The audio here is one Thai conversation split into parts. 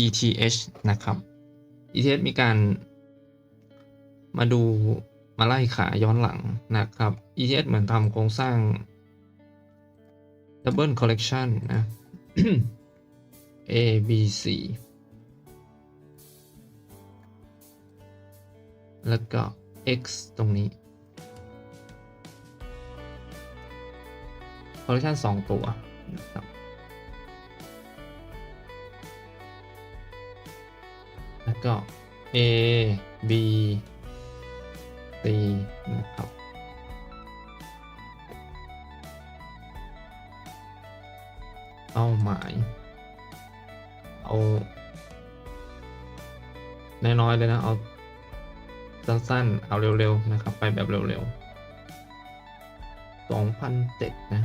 ETH นะครับ ETH มีการมาดูมาไล่ขาย้อนหลังนะครับ ETH เหมือนทำโครงสร้าง Double Collection นะ A B C แล้วก็ X ตรงนี้ collection 2 ตัวนะครับ แล้วก็ A B C นะครับ เป้าหมาย เอาน้อยๆเลยนะ เอาสั้นๆ เอาเร็วๆ นะครับ ไปแบบเร็วๆ 2,007 นะ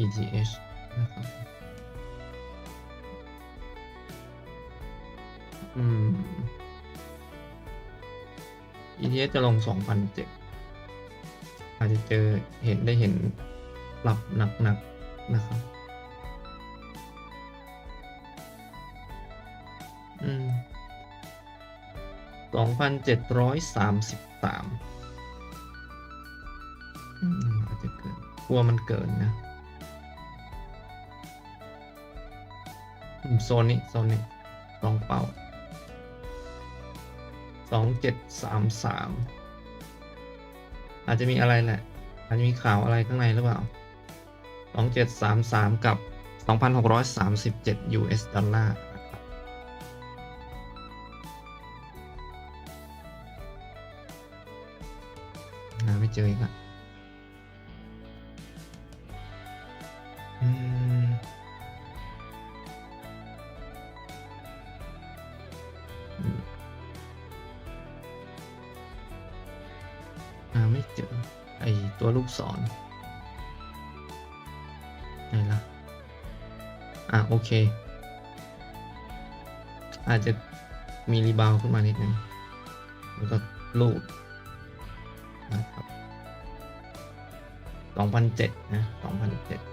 ETH นะครับ อืม ETH จะลง2,007อาจจะเจอเห็นได้เห็นปรับหนักๆนนะครับ อืม2,733อืมอาจจะเกินกลัวมันเกินนะอืมโซนนี้ โซนนี้ลองเป่า สองเจ็ดสามสามอาจจะมีอะไรแหละ อาจจะมีข่าวอะไรข้างในหรือเปล่าสองเจ็ดสามสามกับสองพันหกร้อยสามสิบเจ็ด US ดอลลาร์นะครับหาไม่เจออีกละ ไม่เจอ ไอตัวลูกศรไหนล่ะ อะ โอเค อาจจะมีรีบาวขึ้นมานิดนึงแล้วก็ลูดนะครับ2007 นะ 2007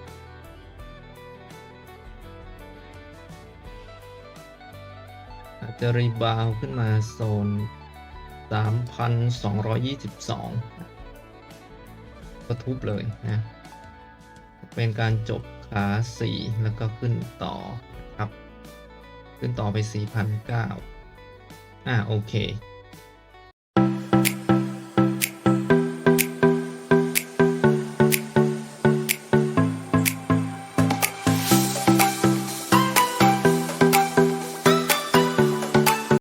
อาจจะรีบาวขึ้นมาโซน 3,222 ก็ทุบเลยนะ เป็นการจบขา 4 แล้วก็ขึ้นต่อครับ ขึ้นต่อไป 4,009อ่าโอเค